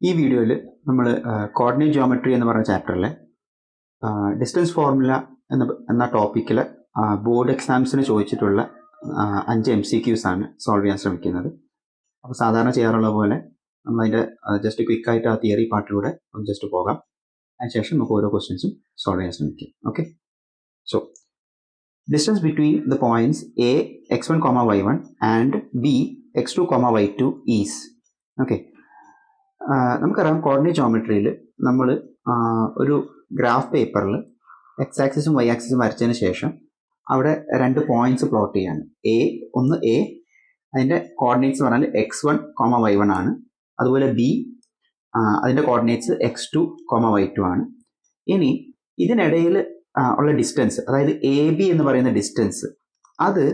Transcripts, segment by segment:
ഈ വീഡിയോയിൽ നമ്മൾ കോർഡിനേറ്റ് ജോമെട്രി എന്ന് പറഞ്ഞ ചാപ്റ്ററിലെ ഡിസ്റ്റൻസ് ഫോർമുല എന്ന എന്ന ടോപ്പിക്കിൽ ബോർഡ് എക്സാംസിന് ചോദിച്ചിട്ടുള്ള അഞ്ച് എം സി ക്യൂസ് ആണ് സോൾവ് ചെയ്യാൻ ശ്രമിക്കുന്നത്. അപ്പോൾ സാധാരണ ചെയ്യാറുള്ള പോലെ നമ്മളതിന്റെ ജസ്റ്റ് ക്വിക്കായിട്ട് ആ തിയറി പാർട്ടിലൂടെ ഒന്ന് ജസ്റ്റ് പോകാം. അതിനുശേഷം നമുക്ക് ഓരോ ക്വസ്റ്റ്യൻസും സോൾവ് ചെയ്യാൻ ശ്രമിക്കാം. Okay so distance between the points A X one comma Y one and B X two comma Y two is okay നമുക്കറിയാം കോർഡിനേറ്റ് ജോമെട്രിയിൽ നമ്മൾ ഒരു ഗ്രാഫ് പേപ്പറിൽ എക്സ് ആക്സിസും വൈ ആക്സിസും വരച്ചതിന് ശേഷം അവിടെ രണ്ട് പോയിന്റ്സ് പ്ലോട്ട് ചെയ്യാണ്. എ ഒന്ന് എ അതിന്റെ കോർഡിനേറ്റ്സ് പറഞ്ഞാൽ X one comma Y one ആണ്. അതുപോലെ ബി അതിന്റെ coordinates X two comma Y two ആണ്. ഇനി ഇതിനിടയിൽ ഉള്ള ഡിസ്റ്റൻസ് അതായത് എ ബി എന്ന് പറയുന്ന ഡിസ്റ്റൻസ് അത്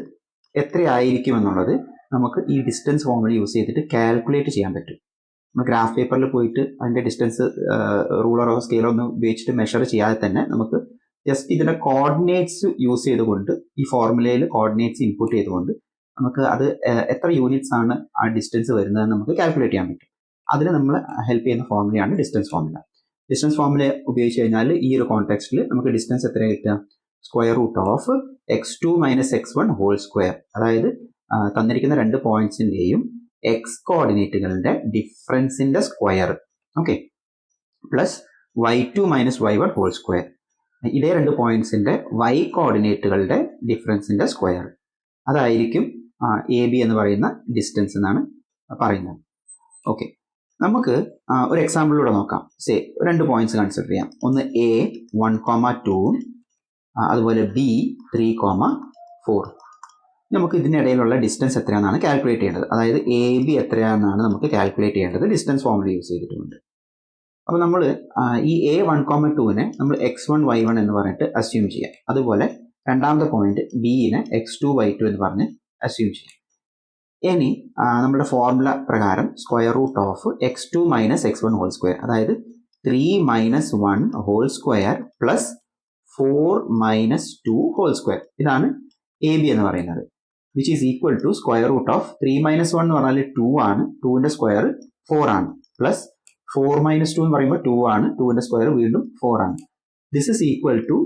എത്രയായിരിക്കും എന്നുള്ളത് നമുക്ക് ഈ ഡിസ്റ്റൻസ് ഫോർമുല യൂസ് ചെയ്തിട്ട് കാൽക്കുലേറ്റ് ചെയ്യാൻ പറ്റും. നമ്മൾ ഗ്രാഫ് പേപ്പറിൽ പോയിട്ട് അതിന്റെ ഡിസ്റ്റൻസ് റൂളറോ സ്കെയിലോ ഒന്നും ഉപയോഗിച്ചിട്ട് മെഷർ ചെയ്യാതെ തന്നെ നമുക്ക് ജസ്റ്റ് ഇതിന്റെ കോർഡിനേറ്റ്സ് യൂസ് ചെയ്തുകൊണ്ട് ഈ ഫോർമുലയിൽ കോർഡിനേറ്റ്സ് ഇൻപുട്ട് ചെയ്തുകൊണ്ട് നമുക്ക് അത് എത്ര യൂണിറ്റ്സ് ആണ് ആ ഡിസ്റ്റൻസ് വരുന്നതെന്ന് നമുക്ക് കാൽക്കുലേറ്റ് ചെയ്യാൻ പറ്റും. അതിന് നമ്മൾ ഹെൽപ്പ് ചെയ്യുന്ന ഫോർമുലയാണ് ഡിസ്റ്റൻസ് ഫോർമുല ഡിസ്റ്റൻസ് ഫോർമുല ഉപയോഗിച്ച് കഴിഞ്ഞാൽ ഈ ഒരു കോൺടെക്സ്റ്റിൽ നമുക്ക് ഡിസ്റ്റൻസ് എത്ര കിട്ടുക? Square root of X two minus X one whole square അതായത് തന്നിരിക്കുന്ന രണ്ട് പോയിന്റ്സിന്റെയും എക്സ് കോർഡിനേറ്റുകളുടെ ഡിഫറൻസിന്റെ square. Okay plus Y two minus Y one whole square ഇതേ രണ്ട് പോയിന്റ്സിന്റെ വൈ കോർഡിനേറ്റുകളുടെ ഡിഫറൻസിന്റെ സ്ക്വയർ. അതായിരിക്കും എ ബി എന്ന് പറയുന്ന ഡിസ്റ്റൻസ് എന്നാണ് പറയുന്നത്. ഓക്കെ നമുക്ക് ഒരു എക്സാമ്പിളിലൂടെ നോക്കാം. സേ രണ്ട് പോയിന്റ്സ് കൺസിഡർ ചെയ്യാം. ഒന്ന് എ വൺ കോമ ടു അതുപോലെ ബി ത്രീ കോമ ഫോർ നമുക്ക് ഇതിനിടയിലുള്ള ഡിസ്റ്റൻസ് എത്രയാണെന്നാണ് കാൽക്കുലേറ്റ് ചെയ്യേണ്ടത്. അതായത് എ ബി എത്രയാണെന്നാണ് നമുക്ക് കാൽക്കുലേറ്റ് ചെയ്യേണ്ടത് ഡിസ്റ്റൻസ് ഫോമിൽ യൂസ് ചെയ്തിട്ടുണ്ട് അപ്പോൾ നമ്മൾ ഈ എ വൺ കോമ ടുവിനെ നമ്മൾ എക്സ് വൺ വൈ വൺ എന്ന് പറഞ്ഞിട്ട് അസ്യൂം ചെയ്യാം. അതുപോലെ രണ്ടാമത്തെ പോയിന്റ് ബിയിനെ എക്സ് ടു വൈ ടു എന്ന് പറഞ്ഞ് അസ്യൂം ചെയ്യാം. ഇനി നമ്മുടെ ഫോർമുല പ്രകാരം square root of X two minus X one whole square അതായത് three minus one whole square plus four minus two whole square ഇതാണ് എ ബി എന്ന് പറയുന്നത്. Which is equal to square root of three minus one എന്ന് പറഞ്ഞാൽ two ആണ്. ടുവിന്റെ square four ആണ്. Plus four minus two എന്ന് പറയുമ്പോൾ ടു ആണ്. ടുവിന്റെ സ്ക്വയർ വീണ്ടും ഫോർ ആണ്. This is equal to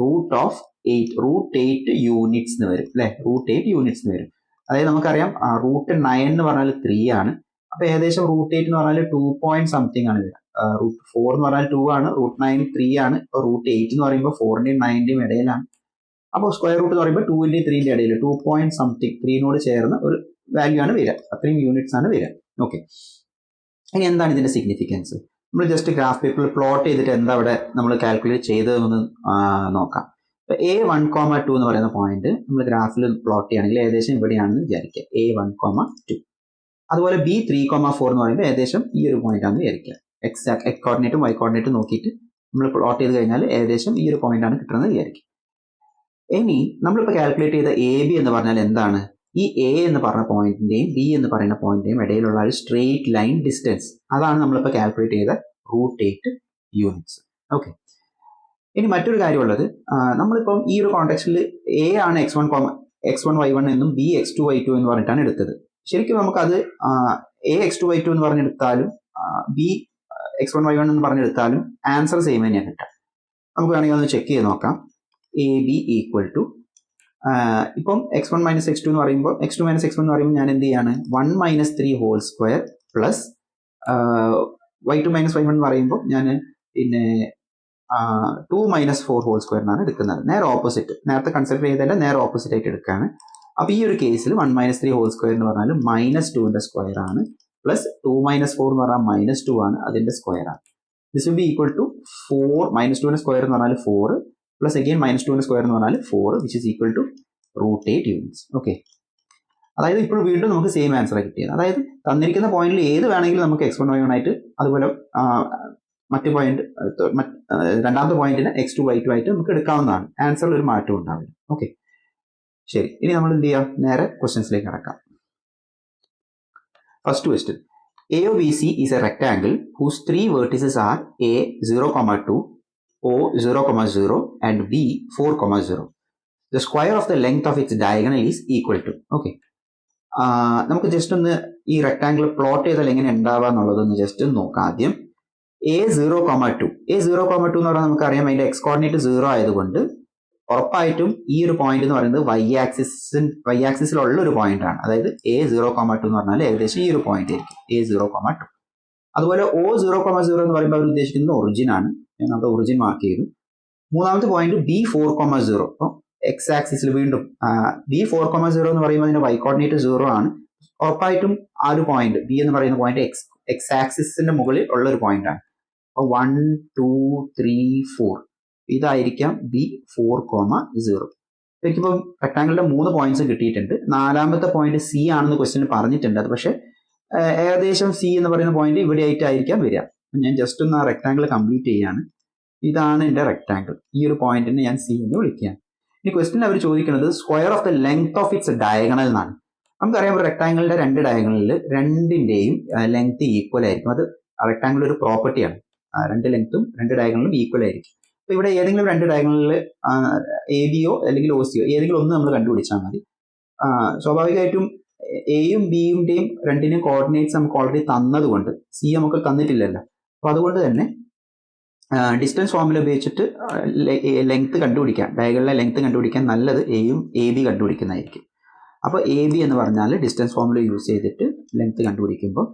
root of eight root eight units എന്ന് വരും അല്ലെ? റൂട്ട് എയ്റ്റ് യൂണിറ്റ്സ് എന്ന് വരും. അതായത് നമുക്കറിയാം റൂട്ട് നയൻ എന്ന് പറഞ്ഞാൽ ത്രീ ആണ്. അപ്പൊ ഏകദേശം റൂട്ട് എയ്റ്റ് എന്ന് പറഞ്ഞാൽ ടു പോയിന്റ് സംതിങ് ആണ് വരിക. റൂട്ട് ഫോർ എന്ന് പറഞ്ഞാൽ ടു ആണ്. റൂട്ട് നയൻ ത്രീ ആണ്. ഇപ്പൊ റൂട്ട് എയ്റ്റ് എന്ന് പറയുമ്പോൾ ഫോറിന്റെയും നയന്റെയും ഇടയിലാണ്. അപ്പോൾ സ്ക്വയർ റൂട്ട് എന്ന് പറയുമ്പോൾ ടൂവിന്റെയും ത്രീന്റെ ഇടയിൽ ടു പോയിന്റ് സംതിങ് ത്രീനോട് ചേർന്ന ഒരു വാല്യൂ ആണ് വരിക. അത്രയും യൂണിറ്റ്സ് ആണ് വരിക. ഓക്കെ ഇനി എന്താണ് ഇതിന്റെ സിഗ്നിഫിക്കൻസ് നമ്മൾ ജസ്റ്റ് ഗ്രാഫ് പേപ്പറിൽ പ്ലോട്ട് ചെയ്തിട്ട് എന്താ അവിടെ നമ്മൾ കാൽക്കുലേറ്റ് ചെയ്തതെന്ന് നോക്കാം. ഇപ്പൊ എ വൺ കോമ ടു എന്ന് പറയുന്ന പോയിന്റ് നമ്മൾ ഗ്രാഫിൽ പ്ലോട്ട് ചെയ്യുകയാണെങ്കിൽ ഏകദേശം ഇവിടെയാണെന്ന് വിചാരിക്കുക. എ വൺ കോമ ടു അതുപോലെ ബി ത്രീ കോമ ഫോർ എന്ന് പറയുമ്പോൾ ഏകദേശം ഈ ഒരു പോയിന്റ് ആണെന്ന് വിചാരിക്കുക. എക്സ് എക്സ് കോർഡിനേറ്റും വൈ കോർഡിനേറ്റും നോക്കിയിട്ട് നമ്മൾ പ്ലോട്ട് ചെയ്ത് കഴിഞ്ഞാൽ ഏകദേശം ഈ ഒരു പോയിന്റ് ആണ് കിട്ടുന്നത് വിചാരിക്കുക. ഇനി നമ്മളിപ്പോൾ കാൽക്കുലേറ്റ് ചെയ്ത എ ബി എന്ന് പറഞ്ഞാൽ എന്താണ്? ഈ എ എന്ന് പറഞ്ഞ പോയിന്റിന്റെയും ബി എന്ന് പറയുന്ന പോയിന്റിന്റെയും ഇടയിലുള്ള ഒരു സ്ട്രെയിറ്റ് ലൈൻ ഡിസ്റ്റൻസ് അതാണ് നമ്മളിപ്പോൾ കാൽക്കുലേറ്റ് ചെയ്ത റൂട്ട് എയ്റ്റ് യൂണിറ്റ്സ് ഓക്കെ ഇനി മറ്റൊരു കാര്യമുള്ളത് നമ്മളിപ്പം ഈ ഒരു കോണ്ടെക്സ്റ്റിൽ എ ആണ് X one comma X one Y one എന്നും B X two Y two എന്ന് പറഞ്ഞിട്ടാണ് എടുത്തത്. ശരിക്കും നമുക്കത് A X two Y two എന്ന് പറഞ്ഞെടുത്താലും B X one Y one എന്ന് പറഞ്ഞെടുത്താലും ആൻസർ സെയിം തന്നെയാണ് കിട്ടുക നമുക്ക് വേണമെങ്കിൽ ഒന്ന് ചെക്ക് ചെയ്ത് നോക്കാം. എ ബി ഈക്വൽ ടു ഇപ്പം X one minus X two എന്ന് പറയുമ്പോൾ X two minus X one എന്ന് പറയുമ്പോൾ ഞാൻ എന്ത് ചെയ്യാണ്? One minus three whole square plus Y two minus Y one എന്ന് പറയുമ്പോൾ ഞാൻ പിന്നെ two minus four whole square എന്നാണ് എടുക്കുന്നത്. നേരെ ഓപ്പോസിറ്റ് നേരത്തെ കൺസിഡർ ചെയ്തല്ല നേരെ ഓപ്പോസിറ്റ് ആയിട്ട് എടുക്കുകയാണ്. അപ്പോൾ ഈ ഒരു കേസിൽ one minus three whole square എന്ന് പറഞ്ഞാൽ മൈനസ് ടുവിന്റെ സ്ക്വയർ ആണ്. പ്ലസ് ടു മൈനസ് ഫോർ എന്ന് പറഞ്ഞാൽ മൈനസ് ടു ആണ് അതിന്റെ സ്ക്വയർ ആണ്. This will be equal to four minus ടുവിന്റെ സ്ക്വയർ എന്ന് പറഞ്ഞാൽ ഫോർ പ്ലസ് അഗെയിൻ മൈനസ് ടുവിന്റെ സ്ക്വയർ എന്ന് പറഞ്ഞാൽ four which is equal to root eight units okay അതായത് ഇപ്പോൾ വീണ്ടും നമുക്ക് സെയിം ആൻസർ കിട്ടിയത്. അതായത് തന്നിരിക്കുന്ന പോയിന്റിൽ ഏത് വേണമെങ്കിലും നമുക്ക് എക്സ് വൺ വൈ വൺ ആയിട്ട് അതുപോലെ മറ്റു പോയിന്റ് രണ്ടാമത്തെ പോയിന്റിന് എക്സ് ടു വൈ ടു ആയിട്ട് നമുക്ക് എടുക്കാവുന്നതാണ്. ആൻസറിൽ ഒരു മാറ്റം ഉണ്ടാവില്ല. ഓക്കെ ശരി. ഇനി നമ്മൾ എന്ത് ചെയ്യാം? നേരെ ക്വസ്റ്റ്യൻസിലേക്ക് കിടക്കാം. First question A O B C is a rectangle whose three vertices are A zero comma two O zero comma zero and B four comma zero the square of the length of its diagonal is equal to okay നമുക്ക് just ഒന്ന് ഈ rectangle plot ചെയ്താൽ എങ്ങനെ ഉണ്ടാവുക എന്നുള്ളതൊന്ന് just നോക്കാം ആദ്യം. A zero comma two A zero comma two എന്ന് പറഞ്ഞാൽ നമുക്കറിയാം അതിന്റെ എക്സ് കോർഡിനേറ്റ് സീറോ ആയതുകൊണ്ട് ഉറപ്പായിട്ടും ഈ ഒരു പോയിന്റ് എന്ന് പറയുന്നത് വൈ ആക്സിസ് വൈ ആക്സിസിലുള്ള ഒരു പോയിന്റ് ആണ്. അതായത് എ സീറോ കോമ ടു എന്ന് പറഞ്ഞാൽ ഏകദേശം ഈ ഒരു പോയിന്റ് ആയിരിക്കും. എ സീറോ കോമ ടു അതുപോലെ ഒ സീറോ കോമ സീറോ എന്ന് പറയുമ്പോൾ അവർ ഉദ്ദേശിക്കുന്നത് ഒറിജിൻ ആണ്. ഞാൻ നമ്മുടെ ഒറിജിൻ മാർക്ക് ചെയ്തു. മൂന്നാമത്തെ point B four comma zero അപ്പോൾ എക്സ് ആക്സിസിൽ വീണ്ടും ബി ഫോർ കോമ സീറോ എന്ന് പറയുമ്പോൾ അതിന്റെ വൈ കോർഡിനേറ്റ് സീറോ ആണ്. ഉറപ്പായിട്ടും ആ ഒരു പോയിന്റ് ബി എന്ന് പറയുന്ന പോയിന്റ് എക്സ് എക്സ് ആക്സിസിന്റെ മുകളിൽ ഉള്ള ഒരു പോയിന്റ് ആണ്. അപ്പോൾ വൺ ടു ത്രീ ഫോർ ഇതായിരിക്കാം ബി ഫോർ കോമ സീറോ എനിക്കിപ്പോൾ റെക്ടാങ്കിളിന്റെ മൂന്ന് പോയിന്റ്സ് കിട്ടിയിട്ടുണ്ട്. നാലാമത്തെ പോയിന്റ് സി ആണെന്ന് ക്വസ്റ്റ്യൻ പറഞ്ഞിട്ടുണ്ട്. അത് പക്ഷേ ഏകദേശം സി എന്ന് പറയുന്ന പോയിന്റ് ഇവിടെ ആയിട്ടായിരിക്കാം വരിക. ഞാൻ ജസ്റ്റ് ഒന്ന് ആ റെക്റ്റാങ്കിൾ കംപ്ലീറ്റ് ചെയ്യാണ്. ഇതാണ് എന്റെ റെക്റ്റാങ്കിൾ ഈ ഒരു പോയിന്റിനെ ഞാൻ സി എന്ന് വിളിക്കുകയാണ്. ഇനി ക്വസ്റ്റിൻ അവർ ചോദിക്കുന്നത് square of the length of its diagonal എന്നാണ്. നമുക്കറിയാം ഒരു റെക്ടാങ്കിളിന്റെ രണ്ട് ഡയഗണലിൽ രണ്ടിന്റെയും ലെങ്ത് ഈക്വൽ ആയിരിക്കും. അത് റെക്റ്റാങ്കിൾ ഒരു പ്രോപ്പർട്ടിയാണ് രണ്ട് ലെങ്ത്തും രണ്ട് ഡയഗണലും ഈക്വൽ ആയിരിക്കും. അപ്പോൾ ഇവിടെ ഏതെങ്കിലും രണ്ട് ഡയഗണലിൽ എ ബിയോ അല്ലെങ്കിൽ ഒ സിയോ ഏതെങ്കിലും ഒന്ന് നമ്മൾ കണ്ടുപിടിച്ചാൽ മതി. സ്വാഭാവികമായിട്ടും എയും ബിയുടെയും രണ്ടിനെയും കോർഡിനേറ്റ്സ് നമുക്ക് ഓൾറെഡി തന്നതുകൊണ്ട് സി നമുക്ക് തന്നിട്ടില്ലല്ലോ. അപ്പൊ അതുകൊണ്ട് തന്നെ ഡിസ്റ്റൻസ് ഫോർമുല ഉപയോഗിച്ചിട്ട് ലെങ്ത് കണ്ടുപിടിക്കാൻ ഡയഗണലിലെ ലെങ്ത് കണ്ടുപിടിക്കാൻ നല്ലത് എയും എ ബി കണ്ടുപിടിക്കുന്നതായിരിക്കും. അപ്പോൾ എ ബി എന്ന് പറഞ്ഞാൽ ഡിസ്റ്റൻസ് ഫോർമുല യൂസ് ചെയ്തിട്ട് length കണ്ടുപിടിക്കുമ്പോൾ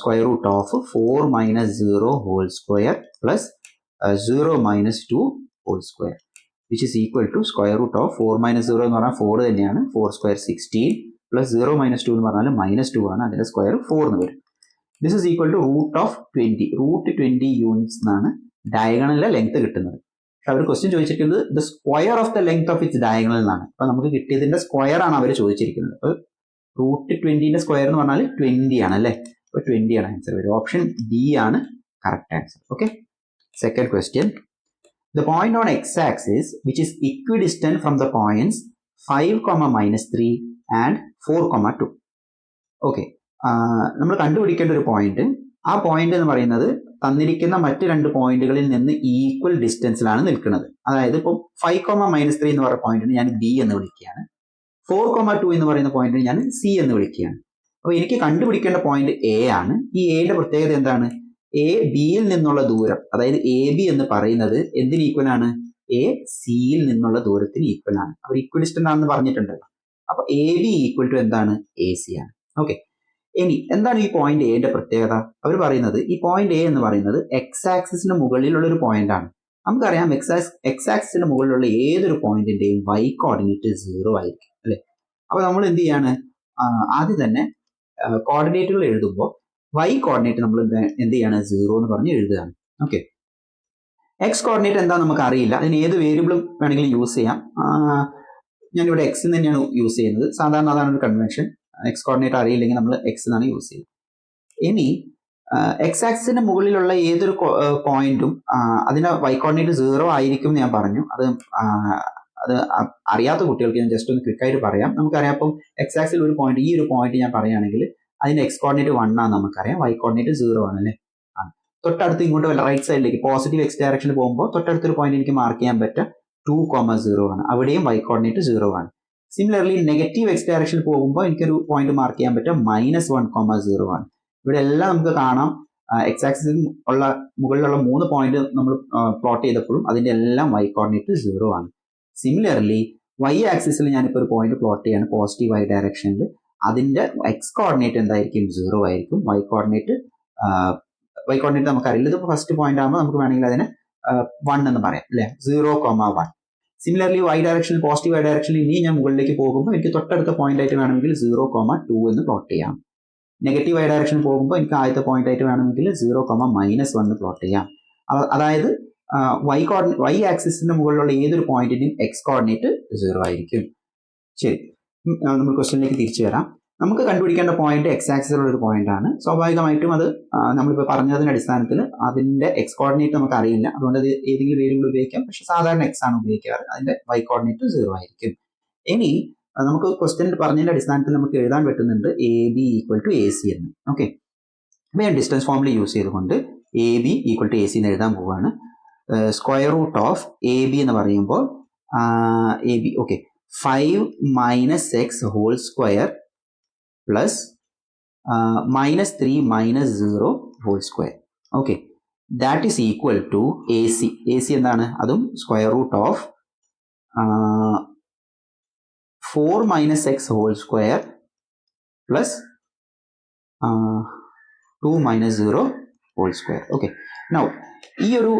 square root of four minus zero whole square plus zero minus two whole square which is equal to square root of four minus zero എന്ന് പറഞ്ഞാൽ four തന്നെയാണ്. Four square sixteen plus zero minus two എന്ന് പറഞ്ഞാൽ minus to ആണ്. അതിന്റെ square four എന്ന് വരും. This is equal to root of twenty root twenty units എന്നാണ് ഡയഗണലിലെ ലെങ്ത് കിട്ടുന്നത്. അവർ ക്വസ്റ്റ്യൻ ചോദിച്ചിരിക്കുന്നത് the square of the length of its diagonal എന്നാണ്. അപ്പൊ നമുക്ക് കിട്ടിയതിന്റെ സ്ക്വയർ ആണ് അവർ ചോദിച്ചിരിക്കുന്നത്. അപ്പൊ റൂട്ട് ട്വന്റിന്റെ സ്ക്വയർ എന്ന് പറഞ്ഞാൽ ട്വന്റി ആണ് അല്ലേ? അപ്പൊ ട്വന്റി ആണ് ആൻസർ വരും ഓപ്ഷൻ ഡി ആണ് correct answer okay second question the point on X axis which is equidistance from the points five comma minus three and four comma two okay നമ്മൾ കണ്ടുപിടിക്കേണ്ട ഒരു പോയിന്റ് ആ പോയിന്റ് എന്ന് പറയുന്നത് തന്നിരിക്കുന്ന മറ്റ് രണ്ട് പോയിന്റുകളിൽ നിന്ന് ഈക്വൽ ഡിസ്റ്റൻസിലാണ് നിൽക്കുന്നത്. അതായത് ഇപ്പോൾ ഫൈവ് കോമ മൈനസ് ത്രീ എന്ന് പറയുന്ന പോയിന്റിന് ഞാൻ ബി എന്ന് വിളിക്കുകയാണ്. ഫോർ കോമ ടു എന്ന് പറയുന്ന പോയിന്റിന് ഞാൻ സി എന്ന് വിളിക്കുകയാണ്. അപ്പോൾ എനിക്ക് കണ്ടുപിടിക്കേണ്ട പോയിന്റ് എ ആണ്. ഈ എയുടെ പ്രത്യേകത എന്താണ്? എ ബിയിൽ നിന്നുള്ള ദൂരം അതായത് എ ബി എന്ന് പറയുന്നത് എന്തിന് ഈക്വൽ ആണ്? എ സിയിൽ നിന്നുള്ള ദൂരത്തിന് ഈക്വൽ ആണ്. അവർ ഈക്വൽ ഡിസ്റ്റൻസ് ആണെന്ന് പറഞ്ഞിട്ടുണ്ടല്ലോ. അപ്പോൾ എ ബി ഈക്വൽ ടു എന്താണ്? എ സി ആണ്. ഓക്കെ ഇനി എന്താണ് ഈ പോയിന്റ് എന്റെ പ്രത്യേകത? അവർ പറയുന്നത് ഈ പോയിന്റ് എ എന്ന് പറയുന്നത് എക്സ് ആക്സിസിന് മുകളിലുള്ള ഒരു പോയിന്റ് ആണ്. നമുക്കറിയാം എക്സ് എക്സ് ആക്സിസിന് മുകളിലുള്ള ഏതൊരു പോയിന്റിന്റെയും വൈ കോർഡിനേറ്റ് സീറോ ആയിരിക്കും അല്ലെ? അപ്പൊ നമ്മൾ എന്ത് ചെയ്യാണ്? ആദ്യം തന്നെ കോർഡിനേറ്റുകൾ എഴുതുമ്പോൾ വൈ കോർഡിനേറ്റ് നമ്മൾ എന്ത് ചെയ്യാണ്? സീറോ എന്ന് പറഞ്ഞ് എഴുതുകയാണ്. ഓക്കെ എക്സ് കോർഡിനേറ്റ് എന്താ നമുക്ക് അറിയില്ല. അതിന് ഏത് വേരിയബിളും വേണമെങ്കിലും യൂസ് ചെയ്യാം. ഞാനിവിടെ എക്സ് തന്നെയാണ് യൂസ് ചെയ്യുന്നത്. സാധാരണ അതാണ് ഒരു കൺവെൻഷൻ എക്സ് കോർഡിനേറ്റ് അറിയില്ലെങ്കിൽ നമ്മൾ എക്സ് എന്നാണ് യൂസ് ചെയ്യുന്നത്. ഇനി എക്സ് ആക്സിന് മുകളിലുള്ള ഏതൊരു പോയിന്റും അതിന് വൈ കോർഡിനേറ്റ് സീറോ ആയിരിക്കും എന്ന് ഞാൻ പറഞ്ഞു. അത് അത് അറിയാത്ത കുട്ടികൾക്ക് ഞാൻ ജസ്റ്റ് ഒന്ന് ക്വിക്കായിട്ട് പറയാം. നമുക്കറിയാം അപ്പം എക്സ് ആക്സിൽ ഒരു പോയിന്റ് ഈ ഒരു പോയിന്റ് ഞാൻ പറയുകയാണെങ്കിൽ അതിന്റെ എക്സ് കോർഡിനേറ്റ് വൺ ആണ് നമുക്കറിയാം. വൈ കോർഡിനേറ്റ് സീറോ ആണ് അല്ലേ? ആണ്. തൊട്ടടുത്ത് ഇങ്ങോട്ട് വല്ല റൈറ്റ് സൈഡിലേക്ക് പോസിറ്റീവ് എക്സ് ഡയറക്ഷനിൽ പോകുമ്പോൾ തൊട്ടടുത്തൊരു പോയിന്റ് എനിക്ക് മാർക്ക് ചെയ്യാൻ പറ്റുക. ടു കോമ സീറോ ആണ്. അവിടെയും വൈ കോർഡിനേറ്റ് സീറോ ആണ്. സിമിലർലി നെഗറ്റീവ് എക്സ് ഡയറക്ഷൻ പോകുമ്പോൾ എനിക്കൊരു പോയിന്റ് മാർക്ക് ചെയ്യാൻ പറ്റും. മൈനസ് വൺ കോമ സീറോ ആണ് ഇവിടെ എല്ലാം നമുക്ക് കാണാം. എക്സ് ആക്സിസിൽ ഉള്ള മുകളിലുള്ള മൂന്ന് പോയിന്റ് നമ്മൾ പ്ലോട്ട് ചെയ്തപ്പോഴും അതിന്റെ എല്ലാം വൈ കോർഡിനേറ്റ് സീറോ ആണ്. സിമിലർലി വൈ ആക്സിസിൽ ഞാനിപ്പോൾ ഒരു പോയിന്റ് പ്ലോട്ട് ചെയ്യാണ്. പോസിറ്റീവ് വൈ ഡയറക്ഷനിൽ അതിന്റെ എക്സ് കോർഡിനേറ്റ് എന്തായിരിക്കും? സീറോ ആയിരിക്കും. വൈ കോർഡിനേറ്റ് വൈ കോർഡിനേറ്റ് നമുക്കറിയില്ല. ഇത് ഫസ്റ്റ് പോയിന്റ് ആകുമ്പോൾ നമുക്ക് വേണമെങ്കിൽ അതിനെ വൺ എന്ന് പറയാം അല്ലെ? Zero comma one similarly Y ഡയറക്ഷനിൽ പോസിറ്റീവ് വൈ ഡയറക്ഷനിൽ ഇനി ഞാൻ മുകളിലേക്ക് പോകുമ്പോൾ എനിക്ക് തൊട്ടടുത്ത പോയിന്റ് ആയിട്ട് വേണമെങ്കിൽ സീറോ കോമ ടു എന്ന് പ്ലോട്ട് ചെയ്യാം. നെഗറ്റീവ് വൈ ഡയറക്ഷൻ പോകുമ്പോൾ എനിക്ക് ആദ്യത്തെ പോയിന്റ് ആയിട്ട് വേണമെങ്കിൽ zero comma minus one plot ചെയ്യാം. അതായത് വൈ കോർഡിനേ വൈ ആക്സിസിന്റെ മുകളിലുള്ള ഏതൊരു പോയിന്റിനും എക്സ് കോർഡിനേറ്റ് സീറോ ആയിരിക്കും. ശരി. നമ്മൾ ക്വസ്റ്റ്യനിലേക്ക് തിരിച്ചു വരാം. നമുക്ക് കണ്ടുപിടിക്കേണ്ട പോയിന്റ് എക്സ് ആക്സിലുള്ള ഒരു പോയിന്റ് ആണ്. സ്വാഭാവികമായിട്ടും അത് നമ്മളിപ്പോൾ പറഞ്ഞതിന്റെ അടിസ്ഥാനത്തിൽ അതിന്റെ എക്സ് കോർഡിനേറ്റ് നമുക്ക് അറിയില്ല. അതുകൊണ്ട് അത് ഏതെങ്കിലും വേരിയബിൾ ഉപയോഗിക്കാം. പക്ഷെ സാധാരണ എക്സ് ആണ് ഉപയോഗിക്കാറ്. അതിന്റെ വൈ കോർഡിനേറ്റ് സീറോ ആയിരിക്കും. ഇനി നമുക്ക് ക്വസ്റ്റ്യൻ പറഞ്ഞതിന്റെ അടിസ്ഥാനത്തിൽ നമുക്ക് എഴുതാൻ പറ്റുന്നുണ്ട് A B equal to A C എന്ന്. ഓക്കെ അപ്പോൾ ഞാൻ ഡിസ്റ്റൻസ് ഫോമിൽ യൂസ് ചെയ്തുകൊണ്ട് A B equal to A C എന്ന് എഴുതാൻ പോവുകയാണ് square root of A B എന്ന് പറയുമ്പോൾ A B okay five minus X whole square plus minus three minus zero whole square okay that is equal to A C A C എന്താണ്? അതും square root of four minus X whole square plus two minus zero whole square okay now ഈ ഒരു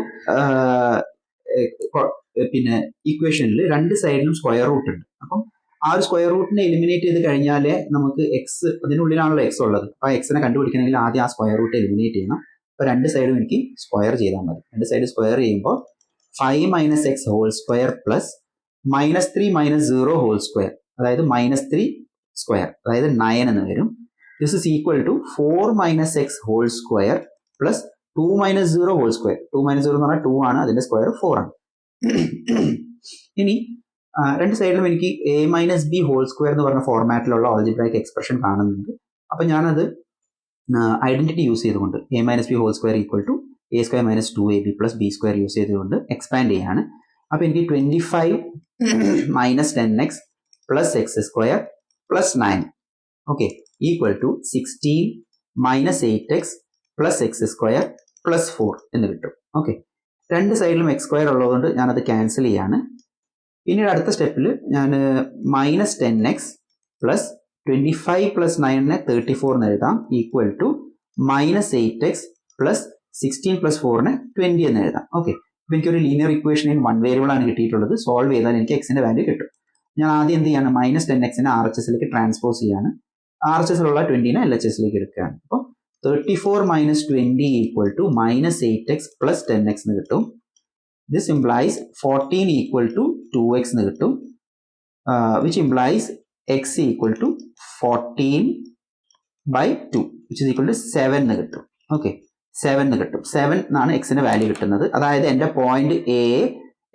പിന്നെ ഇക്വേഷനിൽ രണ്ട് സൈഡിലും square root ഉണ്ട്. അപ്പം ആ ഒരു സ്ക്വയർ റൂട്ടിനെ എലിമിനേറ്റ് ചെയ്ത് കഴിഞ്ഞാലേ നമുക്ക് എക്സ് അതിനുള്ളിലാണല്ലോ എക്സ് ഉള്ളത്. ആ എക്സിനെ കണ്ടുപിടിക്കണമെങ്കിൽ ആദ്യം ആ സ്ക്വയർ റൂട്ട് എലിമിനേറ്റ് ചെയ്യണം. അപ്പോൾ രണ്ട് സൈഡും എനിക്ക് സ്ക്വയർ ചെയ്താൽ മതി. രണ്ട് സൈഡ് സ്ക്വയർ ചെയ്യുമ്പോൾ five minus x whole square plus minus three minus zero whole square അതായത് മൈനസ് ത്രീ സ്ക്വയർ അതായത് നയൻ എന്ന് വരും. This is equal to four minus x whole square plus two minus zero whole square two minus zero എന്ന് പറഞ്ഞാൽ two ആണ്. അതിന്റെ square four ആണ്. ഇനി രണ്ട് സൈഡിലും എനിക്ക് a minus b whole square എന്ന് പറഞ്ഞ ഫോർമാറ്റിലുള്ള ഓൾജിബ്രായിക് എക്സ്പ്രഷൻ കാണുന്നുണ്ട്. അപ്പം ഞാനത് ഐഡന്റിറ്റി യൂസ് ചെയ്തുകൊണ്ട് a minus b whole square equal to a square minus two a b plus b square use ചെയ്തുകൊണ്ട് എക്സ്പാൻഡ് ചെയ്യാണ്. അപ്പോൾ എനിക്ക് twenty five minus ten x plus x square plus nine okay equal to sixteen minus eight x plus x square plus four എന്ന് കിട്ടും. Okay രണ്ട് സൈഡിലും X square ഉള്ളതുകൊണ്ട് ഞാനത് ക്യാൻസൽ ചെയ്യാണ്. പിന്നീട് അടുത്ത സ്റ്റെപ്പിൽ ഞാൻ minus ten x plus twenty five plus നയനെ തേർട്ടി എന്ന് എഴുതാം. Equal to minus eight x plus sixteen plus ഫോറിന് twenty എന്ന് എഴുതാം. ഓക്കെ അപ്പോൾ എനിക്കൊരു ലീനിയർ ഇക്വേഷനിൽ വൺ വേരിയബിൾ ആണ് കിട്ടിയിട്ടുള്ളത്. സോൾവ് ചെയ്താൽ എനിക്ക് എക്സിന്റെ വാല്യൂ കിട്ടും. ഞാൻ ആദ്യം എന്ത് ചെയ്യാണ്? മൈനസ് ടെൻ എക്സിനെ ആർ എച്ച് എസിലേക്ക് ട്രാൻസ്പോസ് ചെയ്യാണ്. ആർ എച്ച് എസിലുള്ള ട്വന്റിനെ എൽ എച്ച് എസിലേക്ക് എടുക്കുകയാണ്. അപ്പോൾ thirty four minus twenty equal to minus eight x plus ten x എന്ന് കിട്ടും. This implies fourteen equal to two x എന്ന് കിട്ടും. Which implies x equal to fourteen by two which equal to seven എന്ന് കിട്ടും. Okay seven എന്ന് കിട്ടും. Seven എന്നാണ് എക്സിന് വാല്യൂ കിട്ടുന്നത്. അതായത് എന്റെ പോയിന്റ് എ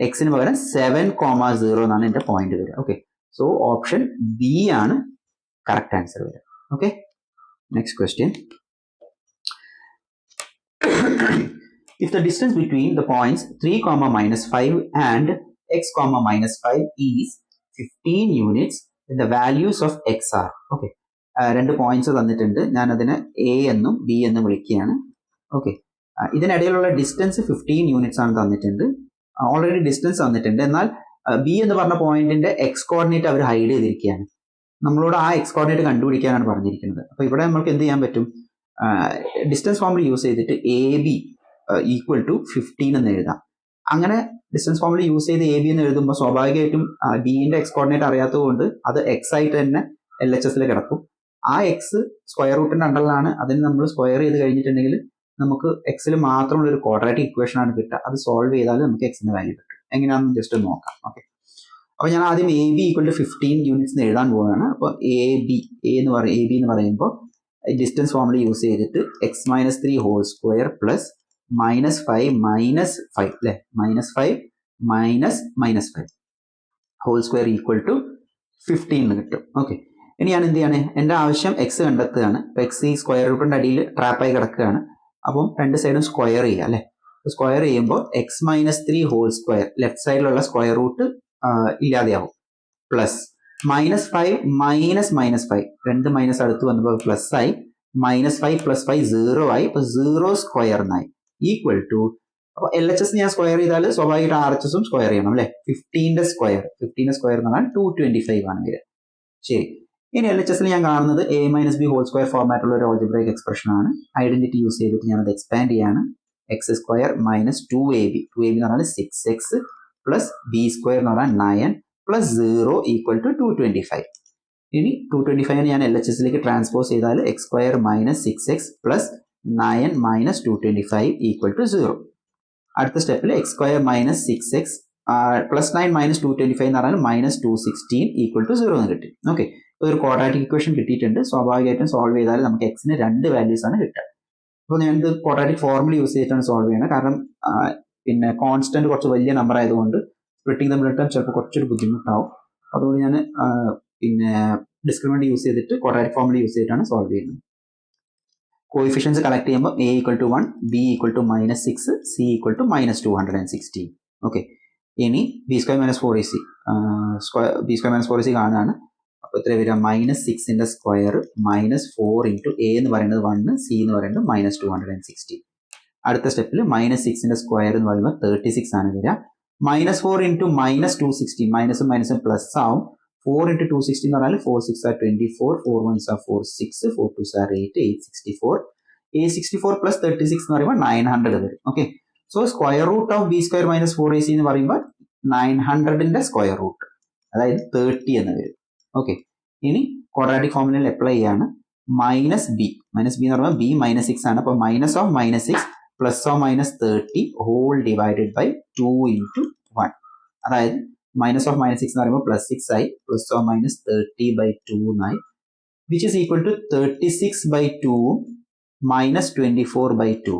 എക്സിന് പകരം സെവൻ കോമ സീറോ എന്നാണ് എന്റെ പോയിന്റ് വരിക. ഓക്കെ സോ ഓപ്ഷൻ ബി ആണ് കറക്റ്റ് ആൻസർ വരിക. Okay next question if the distance between the points 3 comma minus 5 and x comma minus 5 is 15 units then the values of x are okay. രണ്ട് points തന്നിട്ടുണ്ട്. ഞാൻ അതിനെ A എന്നും B എന്നും വിളിക്കുകയാണ്. Okay ഇതിനിടയിലുള്ള ഡിസ്റ്റൻസ് ഫിഫ്റ്റീൻ യൂണിറ്റ്സ് ആണ് തന്നിട്ടുണ്ട്. ഓൾറെഡി ഡിസ്റ്റൻസ് തന്നിട്ടുണ്ട്. എന്നാൽ ബി എന്ന് പറഞ്ഞ പോയിന്റിന്റെ എക്സ് കോർഡിനേറ്റ് അവർ ഹൈഡ് ചെയ്തിരിക്കുകയാണ്. നമ്മളോട് ആ എക്സ് കോർഡിനേറ്റ് കണ്ടുപിടിക്കാനാണ് പറഞ്ഞിരിക്കുന്നത്. അപ്പോൾ ഇവിടെ നമുക്ക് എന്ത് ചെയ്യാൻ പറ്റും? ഡിസ്റ്റൻസ് ഫോമിൽ യൂസ് ചെയ്തിട്ട് A B equal to fifteen എന്ന് എഴുതാം. അങ്ങനെ ഡിസ്റ്റൻസ് ഫോമിൽ യൂസ് ചെയ്ത് എ ബി എന്ന് എഴുതുമ്പോൾ സ്വാഭാവികമായിട്ടും ബിന്റെ എക്സ് കോർഡിനേറ്റ് അറിയാത്തത് കൊണ്ട് അത് എക്സ് ആയിട്ട് തന്നെ എൽ എച്ച് എസിൽ കിടക്കും. ആ എക്സ് സ്ക്വയർ റൂട്ടിന്റെ അണ്ടറിലാണ് അതിന് നമ്മൾ സ്ക്വയർ ചെയ്ത് കഴിഞ്ഞിട്ടുണ്ടെങ്കിൽ നമുക്ക് എക്സിൽ മാത്രമുള്ള ഒരു ക്വാഡ്രാറ്റിക് ഇക്വേഷൻ ആണ് കിട്ടുക. അത് സോൾവ് ചെയ്താൽ നമുക്ക് എക്സിന്റെ വാല്യൂ കിട്ടും. എങ്ങനെയാണെന്ന് ജസ്റ്റ് നോക്കാം. ഓക്കെ അപ്പോൾ ഞാൻ ആദ്യം A B equal to fifteen units എഴുതാൻ പോവുകയാണ്. അപ്പോൾ എ ബി എ എന്ന് പറയും എ ബി എന്ന് പറയുമ്പോൾ ഡിസ്റ്റൻസ് ഫോമിൽ യൂസ് ചെയ്തിട്ട് x minus three whole square plus minus five minus five അല്ലെ minus five minus minus five whole square equal to fifteen എന്ന് കിട്ടും. ഓക്കെ ഇനി ഞാൻ എന്ത് ചെയ്യാണ്? എന്റെ ആവശ്യം എക്സ് കണ്ടെത്തുകയാണ്. ഇപ്പം എക്സ് ഈ സ്ക്വയർ റൂട്ടിന്റെ അടിയിൽ ട്രാപ്പായി കിടക്കുകയാണ്. അപ്പം രണ്ട് സൈഡും സ്ക്വയർ ചെയ്യുക അല്ലേ സ്ക്വയർ ചെയ്യുമ്പോൾ x minus three whole square left സൈഡിലുള്ള square root ഇല്ലാതെയാവും. Plus minus five minus minus five രണ്ട് മൈനസ് അടുത്ത് വന്നപ്പോൾ പ്ലസ് ആയി. Minus five plus five zero ആയി. ഇപ്പൊ സീറോ സ്ക്വയർ എന്നായി ഈക്വൽ ടു അപ്പോൾ എൽ എച്ച് എസ് ഞാൻ സ്ക്വയർ ചെയ്താൽ സ്വാഭാവികമായിട്ട് ആർ എച്ച് എസും സ്ക്വയർ ചെയ്യണം അല്ലെ? ഫിഫ്റ്റീന്റെ സ്ക്വയർ ഫിഫ്റ്റീന്റെ സ്ക്വയർ എന്ന് പറഞ്ഞാൽ ടു ട്വന്റി ഫൈവ് ആണ് വരിക. ശരി. ഇനി എൽ എച്ച് എസിൽ ഞാൻ കാണുന്നത് a minus b whole square ഫോർമാറ്റുള്ള ഒരു ഓൾജിബ്രേക്ക് എക്സ്പ്രഷൻ ആണ്. ഐഡന്റിറ്റി യൂസ് ചെയ്തിട്ട് ഞാനത് എക്സ്പാൻഡ് ചെയ്യാണ്. X square minus two a b two a b എന്ന് പറഞ്ഞാൽ six x plus b square എന്ന് പറഞ്ഞാൽ nine plus zero equal to two twenty five ഇനി ടു ട്വന്റി ഫൈവ് ഞാൻ എൽ എച്ച് എസിലേക്ക് ട്രാൻസ്പോസ് ചെയ്താൽ x square minus six x plus nine minus two twenty five equal to zero അടുത്ത സ്റ്റെപ്പിൽ x square minus six x plus nine minus two twenty five എന്ന് പറഞ്ഞാൽ minus two sixteen equal to zero എന്ന് കിട്ടി. Okay ഒരു quadratic equation കിട്ടിയിട്ടുണ്ട്. സ്വാഭാവികമായിട്ടും solve ചെയ്താൽ നമുക്ക് എക്സിന് രണ്ട് വാല്യൂസ് ആണ് കിട്ടുക. അപ്പോൾ ഞാൻ ഇത് ക്വാഡ്രാറ്റിക് ഫോർമുല യൂസ് ചെയ്തിട്ടാണ് സോൾവ് ചെയ്യുന്നത്. കാരണം പിന്നെ കോൺസ്റ്റന്റ് കുറച്ച് വലിയ നമ്പർ ആയതുകൊണ്ട് സ്പ്ലിറ്റിംഗ് തമ്മിലിട്ടാൽ ചിലപ്പോൾ കുറച്ചൊരു ബുദ്ധിമുട്ടാവും. അതുകൊണ്ട് ഞാൻ പിന്നെ ഡിസ്ക്രിമിനന്റ് യൂസ് ചെയ്തിട്ട് ക്വാഡ്രാറ്റിക് ഫോർമുല യൂസ് ചെയ്തിട്ടാണ് സോൾവ് ചെയ്യുന്നത്. കോയിഫിഷ്യൻസ് കളക്ട് ചെയ്യുമ്പോൾ a equal to one b equal to minus six c equal to minus two hundred and sixteen okay ഇനി b square minus four a c square b square minus four a c കാണുകയാണ്. അപ്പോൾ ഇത്ര വരിക? Minus സിക്സിന്റെ square minus four into a എന്ന് പറയുന്നത് one C എന്ന് പറയുന്നത് minus two hundred and sixteen അടുത്ത സ്റ്റെപ്പിൽ മൈനസ് സിക്സിന്റെ സ്ക്വയർ എന്ന് പറയുമ്പോൾ തേർട്ടി സിക്സ് ആണ് വരിക. Minus four into minus two sixteen മൈനസും മൈനസും പ്ലസ് ആവും. ഫോർ ഇന്റു ടു സിക്സ്റ്റി എന്ന് പറഞ്ഞാൽ four six are twenty four four ones are four six four two sir eight eight sixty four a sixty four plus thirty six എന്ന് പറയുമ്പോൾ nine hundred വരും. Okay so square root of b square minus four a c എന്ന് പറയുമ്പോൾ nine ഹൺഡ്രഡിന്റെ square root അതായത് thirty എന്ന് വരും. Okay ഇനി ക്വാഡ്രാറ്റിക് ഫോമിനിൽ അപ്ലൈ ചെയ്യാണ് മൈനസ് ബി മൈനസ് ബി എന്ന് പറയുമ്പോൾ ബി മൈനസ് സിക്സ് ആണ്. അപ്പോൾ minus of minus six plus of minus thirty whole divided by two into one അതായത് മൈനസ് ഓഫ് മൈനസ് സിക്സ് എന്ന് പറയുമ്പോൾ പ്ലസ് സിക്സ് ആയി plus of minus thirty by two എന്നായി which is equal to thirty six by ടൂവും minus twenty four by two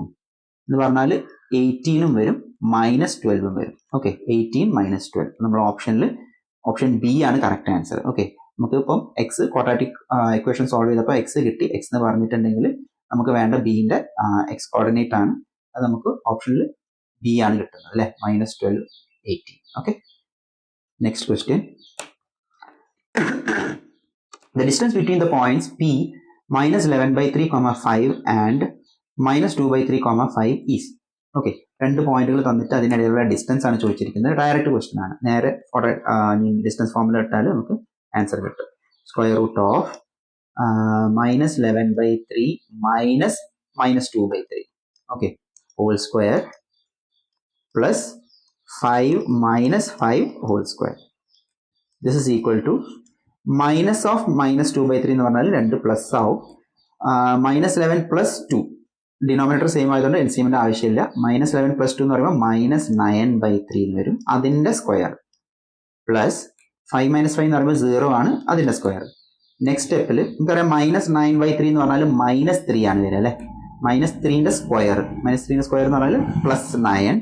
എന്ന് പറഞ്ഞാൽ എയ്റ്റീനും വരും minus ട്വൽവും വരും. ഓക്കെ എയ്റ്റീൻ മൈനസ് ട്വൽവ് നമ്മൾ ഓപ്ഷനിൽ ഓപ്ഷൻ ബി ആണ് കറക്റ്റ് ആൻസർ ഓക്കെ നമുക്ക് ഇപ്പം എക്സ് ക്വാഡ്രാറ്റിക് ഇക്വേഷൻ സോൾവ് ചെയ്തപ്പോൾ എക്സ് കിട്ടി. എക്സ് എന്ന് പറഞ്ഞിട്ടുണ്ടെങ്കിൽ നമുക്ക് വേണ്ട ബീന്റെ എക്സ് കോർഡിനേറ്റ് ആണ്. അത് നമുക്ക് ഓപ്ഷനിൽ ബി ആണ് കിട്ടുന്നത് അല്ലേ? Minus twelve eighteen okay next question the distance between the points p minus 11 by 3 comma 5 and minus 2 by 3 comma 5 is. Okay രണ്ട് പോയിന്റുകൾ തന്നിട്ട് അതിനിടയിലുള്ള ഡിസ്റ്റൻസ് ആണ് ചോദിച്ചിരിക്കുന്നത്. ഡയറക്റ്റ് ക്വസ്റ്റ്യൻ ആണ്. നേരെ ഡിസ്റ്റൻസ് ഫോമിൽ ഇട്ടാൽ നമുക്ക് ആൻസർ കിട്ടും. Square root of minus eleven by three minus minus two by three okay whole square plus five minus five whole square this is equal to minus of minus two by three എന്ന് പറഞ്ഞാൽ രണ്ട് plus ആവും. Minus eleven plus two denominator same ആയതുകൊണ്ട് L C എമ്മിന്റെ ആവശ്യമില്ല. Minus eleven plus to എന്ന് പറയുമ്പോൾ minus nine by three എന്ന് വരും. അതിന്റെ square plus five minus five എന്ന് പറയുമ്പോൾ സീറോ ആണ് അതിന്റെ സ്ക്വയർ നെക്സ്റ്റ് സ്റ്റെപ്പിൽ നമുക്കറിയാം മൈനസ് നയൻ ബൈ ത്രീ എന്ന് പറഞ്ഞാൽ മൈനസ് ത്രീ ആണ് വരിക അല്ലേ? മൈനസ് ത്രീന്റെ സ്ക്വയർ മൈനസ് ത്രീന്റെ സ്ക്വയർ എന്ന് പറഞ്ഞാൽ പ്ലസ് നയൻ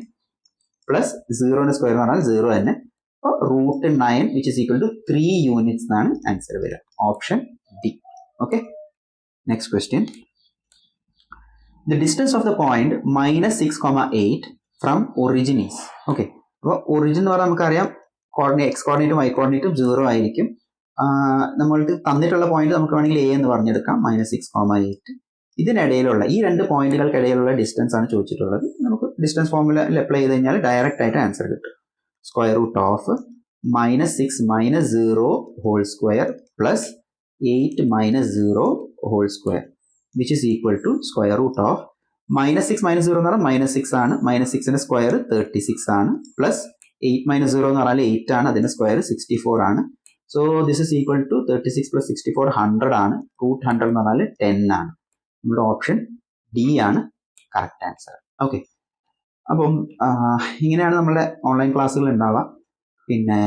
പ്ലസ് സീറോന്റെ സ്ക്വയർ എന്ന് പറഞ്ഞാൽ സീറോ തന്നെ. അപ്പോൾ root nine which is equal to three units എന്നാണ് ആൻസർ വരിക. Option D okay next question the distance of the point minus six comma eight from origin is okay അപ്പോൾ origin എന്ന് പറഞ്ഞാൽ നമുക്കറിയാം കോർഡിനേറ്റ് എക്സ് കോർഡിനേറ്റും Y കോർഡിനേറ്റും zero ആയിരിക്കും. നമ്മൾക്ക് തന്നിട്ടുള്ള പോയിന്റ് നമുക്ക് വേണമെങ്കിൽ എ എന്ന് പറഞ്ഞെടുക്കാം. മൈനസ് സിക്സ് കോമ എയ്റ്റ് ഇതിനിടയിലുള്ള ഈ രണ്ട് പോയിന്റുകൾക്കിടയിലുള്ള ഡിസ്റ്റൻസ് ആണ് ചോദിച്ചിട്ടുള്ളത്. നമുക്ക് ഡിസ്റ്റൻസ് ഫോർമുല അപ്ലൈ ചെയ്ത് കഴിഞ്ഞാൽ ഡയറക്റ്റ് ആയിട്ട് ആൻസർ കിട്ടും. Square root of minus six minus zero whole square plus eight minus zero whole square which is equal to square root of minus six minus zero എന്ന് പറഞ്ഞാൽ minus six ആണ്. Minus സിക്സിന്റെ square thirty six ആണ്. Plus eight minus zero എന്ന് പറഞ്ഞാൽ eight ആണ്. അതിന്റെ square sixty four ആണ്. So this is equal to thirty six plus sixty four hundred ആണ്. റൂട്ട് ഹൺഡ്രഡ് എന്ന് പറഞ്ഞാൽ ടെൻ ആണ്. നമ്മുടെ ഓപ്ഷൻ ഡി ആണ് കറക്റ്റ് ആൻസർ ഓക്കെ അപ്പം ഇങ്ങനെയാണ് നമ്മളുടെ ഓൺലൈൻ ക്ലാസ്സുകൾ ഉണ്ടാവുക. പിന്നെ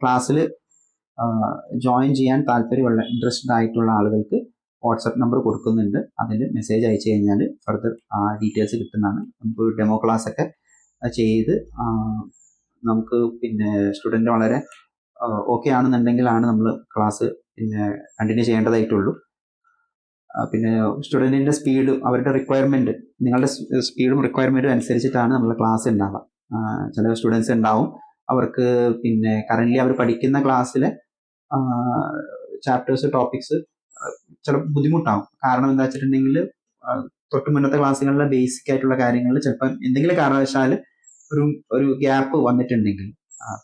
ക്ലാസ്സിൽ ജോയിൻ ചെയ്യാൻ താല്പര്യമുള്ള ഇൻട്രസ്റ്റഡ് ആയിട്ടുള്ള ആളുകൾക്ക് വാട്സപ്പ് നമ്പർ കൊടുക്കുന്നുണ്ട്. അതിൽ മെസ്സേജ് അയച്ചു കഴിഞ്ഞാൽ ഫർദർ ഡീറ്റെയിൽസ് കിട്ടുന്നതാണ്. നമുക്ക് ഡെമോ ക്ലാസ് ഒക്കെ ചെയ്ത് നമുക്ക് പിന്നെ സ്റ്റുഡന്റ് വളരെ ഓക്കെ ആണെന്നുണ്ടെങ്കിലാണ് നമ്മൾ ക്ലാസ് പിന്നെ കണ്ടിന്യൂ ചെയ്യേണ്ടതായിട്ടുള്ളൂ. പിന്നെ സ്റ്റുഡന്റിന്റെ സ്പീഡ് അവരുടെ റിക്വയർമെന്റ് നിങ്ങളുടെ സ്പീഡും റിക്വയർമെന്റും അനുസരിച്ചിട്ടാണ് നമ്മൾ ക്ലാസ് ഉണ്ടാവുക ചില സ്റ്റുഡൻസ് ഉണ്ടാവും അവർക്ക് പിന്നെ കറന്റ്ലി അവർ പഠിക്കുന്ന ക്ലാസ്സിലെ ചാപ്റ്റേഴ്സ് ടോപ്പിക്സ് ചില ബുദ്ധിമുട്ടാവും. കാരണം എന്താ വെച്ചിട്ടുണ്ടെങ്കിൽ തൊട്ട് മുന്നത്തെ ക്ലാസ്സുകളിലെ ബേസിക് ആയിട്ടുള്ള കാര്യങ്ങളിൽ ചിലപ്പം എന്തെങ്കിലും കാരണവശാൽ ഒരു ഒരു ഗ്യാപ്പ് വന്നിട്ടുണ്ടെങ്കിൽ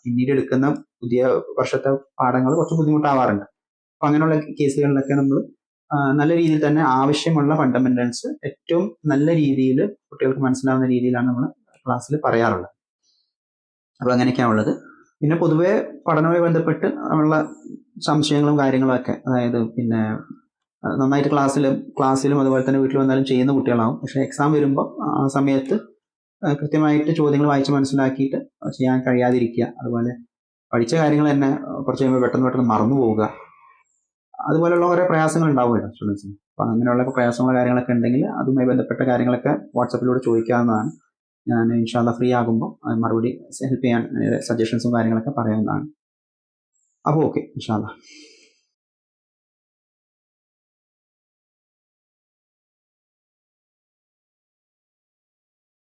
പിന്നീട് എടുക്കുന്ന പുതിയ വർഷത്തെ പാഠങ്ങൾ കുറച്ച് ബുദ്ധിമുട്ടാവാറുണ്ട്. അപ്പം അങ്ങനെയുള്ള കേസുകളിലൊക്കെ നമ്മൾ നല്ല രീതിയിൽ തന്നെ ആവശ്യമുള്ള ഫണ്ടമെന്റൽസ് ഏറ്റവും നല്ല രീതിയിൽ കുട്ടികൾക്ക് മനസ്സിലാവുന്ന രീതിയിലാണ് നമ്മൾ ക്ലാസ്സിൽ പറയാറുള്ളത്. അപ്പോൾ അങ്ങനെയൊക്കെയാണ് ഉള്ളത്. പിന്നെ പൊതുവെ പഠനവുമായി ബന്ധപ്പെട്ട് ഉള്ള സംശയങ്ങളും കാര്യങ്ങളും ഒക്കെ അതായത് പിന്നെ നന്നായിട്ട് ക്ലാസ്സിലും ക്ലാസ്സിലും അതുപോലെ തന്നെ വീട്ടിൽ വന്നാലും ചെയ്യുന്ന കുട്ടികളാവും. പക്ഷെ എക്സാം വരുമ്പോൾ ആ സമയത്ത് കൃത്യമായിട്ട് ചോദ്യങ്ങൾ വായിച്ച് മനസ്സിലാക്കിയിട്ട് ചെയ്യാൻ കഴിയാതിരിക്കുക. അതുപോലെ പഠിച്ച കാര്യങ്ങൾ തന്നെ കുറച്ച് കഴിയുമ്പോൾ പെട്ടെന്ന് പെട്ടെന്ന് മറന്നു പോവുക. അതുപോലെയുള്ള കുറേ പ്രയാസങ്ങൾ ഉണ്ടാവുമല്ലോ സ്റ്റുഡൻസിന് അപ്പം അങ്ങനെയുള്ള പ്രയാസങ്ങളോ കാര്യങ്ങളൊക്കെ ഉണ്ടെങ്കിൽ അതുമായി ബന്ധപ്പെട്ട കാര്യങ്ങളൊക്കെ വാട്സപ്പിലൂടെ ചോദിക്കാവുന്നതാണ്. ഞാൻ ഇൻഷാല്ല ഫ്രീ ആകുമ്പോൾ മറുപടി ഹെൽപ്പ് ചെയ്യാൻ സജഷൻസും കാര്യങ്ങളൊക്കെ പറയാവുന്നതാണ്. അപ്പോൾ ഓക്കെ ഇൻഷാല്ല